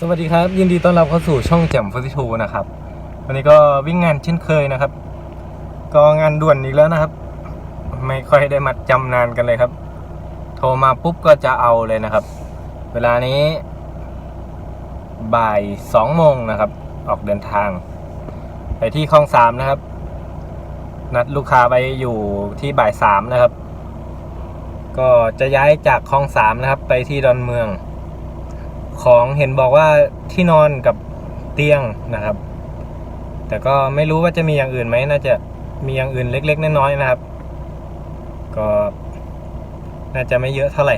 สวัสดีครับ ยินดีต้อนรับเข้าสู่ช่องแจ่มฟอสิทูนะครับ วันนี้ก็วิ่งงานเช่นเคยนะครับ ก็งานด่วนอีกแล้วนะครับ ไม่ค่อยได้มัดจำนานกันเลยครับ โทรมาปุ๊บก็จะเอาเลยนะครับ เวลานี้ บ่ายสองโมงนะครับ ออกเดินทาง ไปที่คลองสามนะครับ นัดลูกค้าไปอยู่ที่บ่ายสามนะครับ ก็จะย้ายจากคลองสามนะครับ ไปที่ดอนเมือง ของเห็นบอกว่าที่นอนกับเตียงนะครับ แต่ก็ไม่รู้ว่าจะมีอย่างอื่นไหมน่าจะมีอย่างอื่นเล็ก ๆน้อยๆนะครับ ก็น่าจะไม่เยอะเท่าไหร่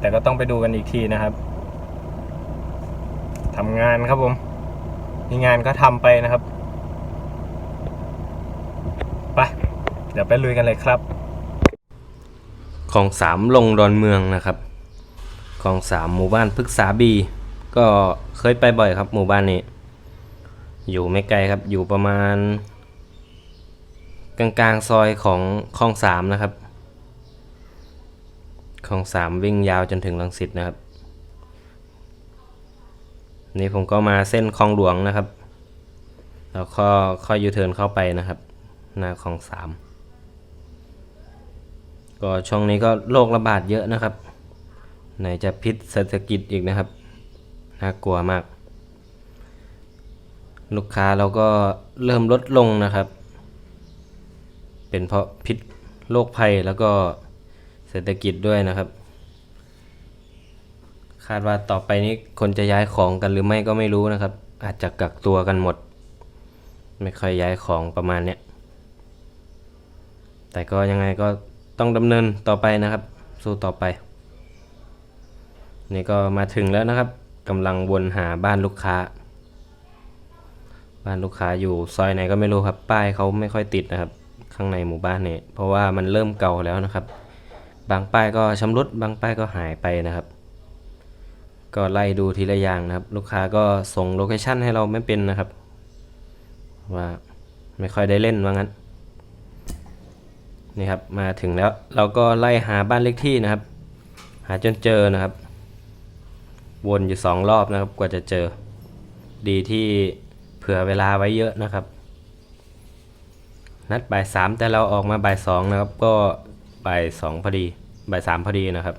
แต่ก็ต้องไปดูกันอีกทีนะครับทำงานครับผม มีงานก็ทำไปนะครับไปเดี๋ยวไปลุยกันเลยครับ ของสามลงดอนเมืองนะครับ ของสามหมู่บ้านพฤกษาบี ก็เคยไปบ่อยครับหมู่บ้านนี้ อยู่ไม่ไกลครับอยู่ประมาณ กลางๆซอยของคลองสามนะครับคลองสามวิ่งยาวจนถึงลังสิตนะครับนี่ผมก็มาเส้นคลองหลวงนะครับ แล้วก็ค่อยยูเทิร์นเข้าไปนะครับ หน้าคลองสามก็ช่วงนี้ก็โรคระบาดเยอะนะครับ ไหนจะพิษเศรษฐกิจอีกนะครับ น่ากลัวมาก ลูกค้าเราก็เริ่มลดลงนะครับ เป็นเพราะพิษโรคภัยแล้วก็เศรษฐกิจด้วยนะครับ คาดว่าต่อไปนี้คนจะย้ายของกันหรือไม่ก็ไม่รู้นะครับ อาจจะกักตัวกันหมด ไม่ค่อยย้ายของประมาณเนี้ยแต่ก็ยังไงก็ต้องดำเนินต่อไปนะครับ สู้ต่อไป นี่ก็มาถึงแล้วนะครับกำลังวนหาบ้านลูกค้า บ้านลูกค้าอยู่ซอยไหนก็ไม่รู้ครับ ป้ายเขาไม่ค่อยติดนะครับ ข้างในหมู่บ้านเนี่ยเพราะว่ามันเริ่มเก่าแล้วนะครับ บางป้ายก็ชำรุดบางป้ายก็หายไปนะครับ ก็ไล่ดูทีละอย่างนะครับ ลูกค้าก็ส่งโลเคชั่นให้เราไม่เป็นนะครับ ว่าไม่ค่อยได้เล่นว่างั้นนี่ครับมาถึงแล้วเราก็ไล่หาบ้านเลขที่นะครับ หาจนเจอนะครับ วนอยู่สองรอบนะครับ กว่าจะเจอ ดีที่เผื่อเวลาไว้เยอะนะครับ นัดบ่ายสามแต่เราออกมาบ่ายสองนะครับ ก็บ่ายสองพอดีบ่ายสามพอดีนะครับ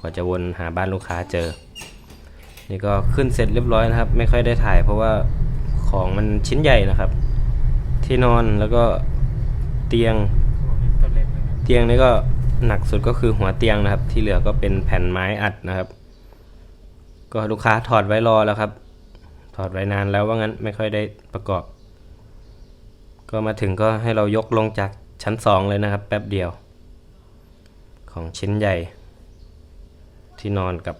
กว่าจะวนหาบ้านลูกค้าเจอ นี่ก็ขึ้นเสร็จเรียบร้อยนะครับ ไม่ค่อยได้ถ่าย เพราะว่าของมันชิ้นใหญ่นะครับ ที่นอนแล้วก็เตียงเตียงนี่ก็หนักสุดก็คือหัวเตียงนะครับ ที่เหลือก็เป็นแผ่นไม้อัดนะครับ ก็ลูกค้าถอดไว้รอแล้วครับ ถอดไว้นานแล้วว่างั้นไม่ค่อยได้ประกอบ ก็มาถึงก็ให้เรายกลงจากชั้นสองเลยนะครับ แป๊บเดียว ของชิ้นใหญ่ ที่นอนกับ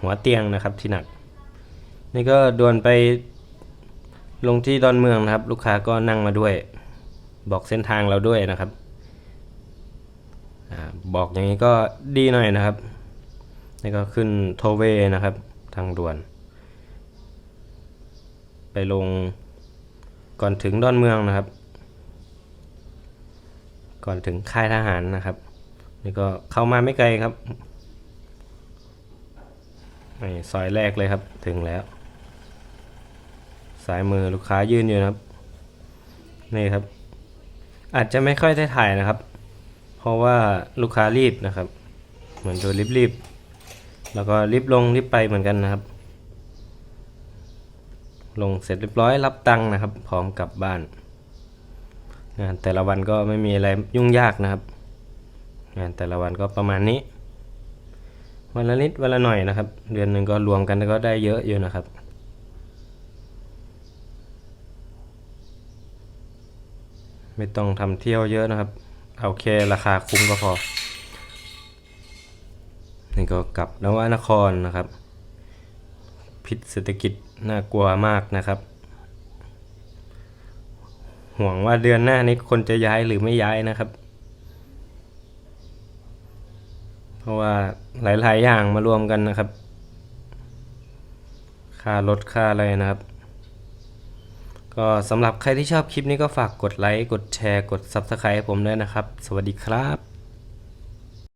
หัวเตียงนะครับที่หนัก นี่ก็ดวนไปลงที่ดอนเมืองนะครับ ลูกค้าก็นั่งมาด้วย บอกเส้นทางเราด้วยนะครับอบอกอย่างนี้ก็ดีหน่อยนะครับ นี่ก็ขึ้นโทเวนะครับ ทางด่วน ไปลงก่อนถึงดอนเมืองนะครับ ก่อนถึงค่ายทหารนะครับ นี่ก็เข้ามาไม่ไกลครับนี่ซอยแรกเลยครับถึงแล้ว สายมือลูกค้ายืนอยู่นะครับ นี่ครับ อาจจะไม่ค่อยได้ถ่ายนะครับ เพราะว่าลูกค้ารีบนะครับ เหมือนโดนรีบๆ แล้วก็รีบลงรีบไปเหมือนกันนะครับ ลงเสร็จเรียบร้อยรับตังค์นะครับ พร้อมกลับบ้านงานแต่ละวันก็ไม่มีอะไรยุ่งยากนะครับ งานแต่ละวันก็ประมาณนี้ วันละนิดวันละหน่อยนะครับ เดือนหนึ่งก็รวมกันก็ได้เยอะอยู่นะครับไม่ต้องทำเที่ยวเยอะนะครับ เอาแค่ราคาคุ้มก็พอ นี่ก็กลับนวนครนะครับ พิษเศรษฐกิจน่ากลัวมากนะครับ ห่วงว่าเดือนหน้านี้คนจะย้ายหรือไม่ย้ายนะครับ เพราะว่าหลายๆอย่างมารวมกันนะครับ ค่ารถค่าอะไรนะครับ ก็สำหรับใครที่ชอบคลิปนี้ก็ฝากกดไลค์ กดแชร์ กด Subscribe ให้ผมด้วยนะครับ สวัสดีครับ